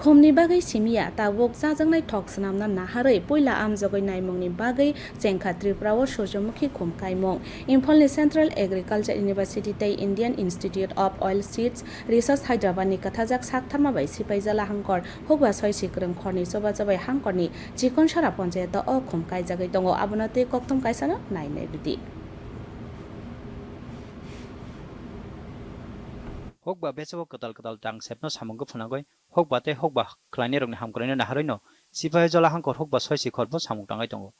खमनि बागै सिमिया ताबुक जाजांनाय थक सनामना नाहारै पयला आमजगै नायमंनि बागै जेंखा त्रिपुराव सूर्यमुखी खम कायमं इम्फलनि सेन्ट्रेल एग्रिकालचार इउनिभार्सिटी तै Indian institute of oil seeds research हायद्राबादनि कथाजाक साकथामा bai सिपाइजाला हांकर हुबा सय सिक्रम खरनि सबा जाबाय हांकरनि चिकन सारा पन्चायत अ खम कायजागै दङ आबनते कक्तम कायसानो नायनाय बिदि hokba besabo katal katal tang sepno samungko phunagoi hokba te hokba khlaini rokni hamkorino naharoino sipai jola hangkor hokba soisi khorbo samung tangai tongo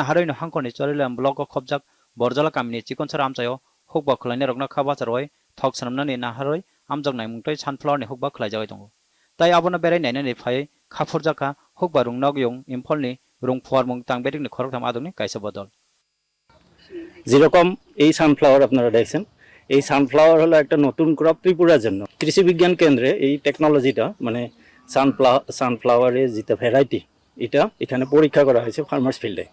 naharoino hangkorni chorilam blok o khobjak borjala kamini chikonsar amchayo hokba khlaini rokno khaba charoi thok sanamnani naharoi amjak naimungtoi sunflower ni hokba khlai jagai tongo tai abono berai nainani phai khapurjaka hokba rungnog yung imphol ni rung phuarmung tangberik ni khorok tham adungni kaisa bodol যেরকম এই sunflower আপনারা দেখছেন এই sunflower হলো একটা নতুন crop ত্রিপুরার জন্য। কৃষি বিজ্ঞান কেন্দ্রে এই টেকনোলজিটা মানে সানফ্লা সানফ্লাওয়ারের যেটা ভ্যারাইটি এটা এখানে পরীক্ষা করা হয়েছে ফার্মার্স ফিল্ডে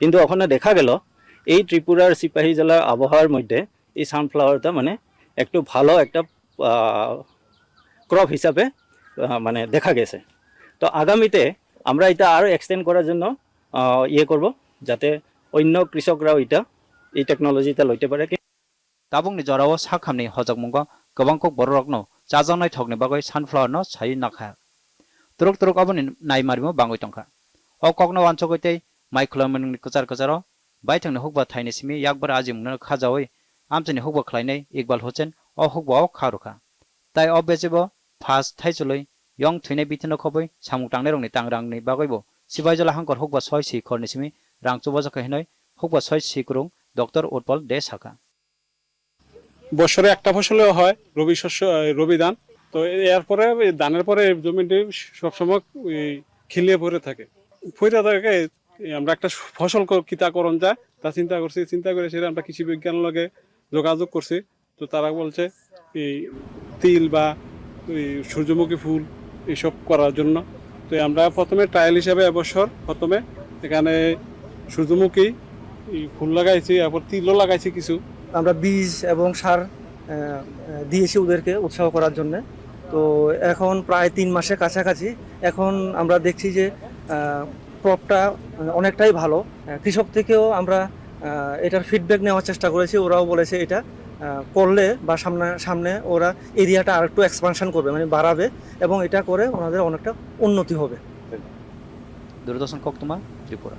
কিন্তু ওখানে দেখা গেল, এই ত্রিপুরার সিপাহী জেলার আবহাওয়ার মধ্যে এই সানফ্লাওয়ারটা মানে একটু ভালো একটা ক্রপ হিসাবে মানে দেখা গেছে। তো আগামীতে আমরা এটা আরও এক্সটেন্ড করার জন্য ইয়ে করব, যাতে অন্য কৃষকরাও এটা, এই টেকনোলজিটা লইতে পারে। Tabungni jorao sakhamni hojak गोबां kok borokno chajangnai thokni bagoi sunflower no sai nakha turuk turuk aboni naimarimo bangoi tongkha o kokno wanchogoi tei maikhlomani kuchar kucharo baithangni hukba thaini simi yakbar khajaoi amchani hukba khlainai iqbal hochen o o kharukha tai o bechebo fast thaichuloi yong thuine bitino khoboi samung tangnai rongni tangrangni bagoibo sibaijala hangkor hukba soi si khorni simi rangchubo jaka hinoi hukba soi si kurung doctor Utpal De শাখা বছরে একটা ফসলেও হয়, রবি শস্য রবি ধান। তো এরপরে ধানের পরে জমিটি সবসময় খিলিয়ে পড়ে থাকে। পড়ে থাকে আমরা একটা ফসল ক- কিতা করণ যায়, তা চিন্তা করছি, চিন্তা করে সেটা আমরা কৃষি বিজ্ঞান লগে যোগাযোগ করছি। তো তারা বলছে, এই তিল বা সূর্যমুখী ফুল এইসব করার জন্য। তো আমরা প্রথমে ট্রায়াল হিসাবে এবছর প্রথমে এখানে সূর্যমুখী ফুল লাগাইছি, এরপর তিলও লাগাইছি কিছু। আমরা বীজ এবং সার দিয়েছি ওদেরকে উৎসাহ করার জন্য। তো এখন প্রায় তিন মাসের কাছাকাছি। এখন আমরা দেখছি যে ক্রপটা অনেকটাই ভালো। কৃষক থেকেও আমরা এটার ফিডব্যাক নেওয়ার চেষ্টা করেছি। ওরাও বলেছে এটা করলে বা সামনে সামনে ওরা এরিয়াটা আর একটু এক্সপানশন করবে মানে বাড়াবে এবং এটা করে ওনাদের অনেকটা উন্নতি হবে। দূরদর্শন কক্তমা, ত্রিপুরা।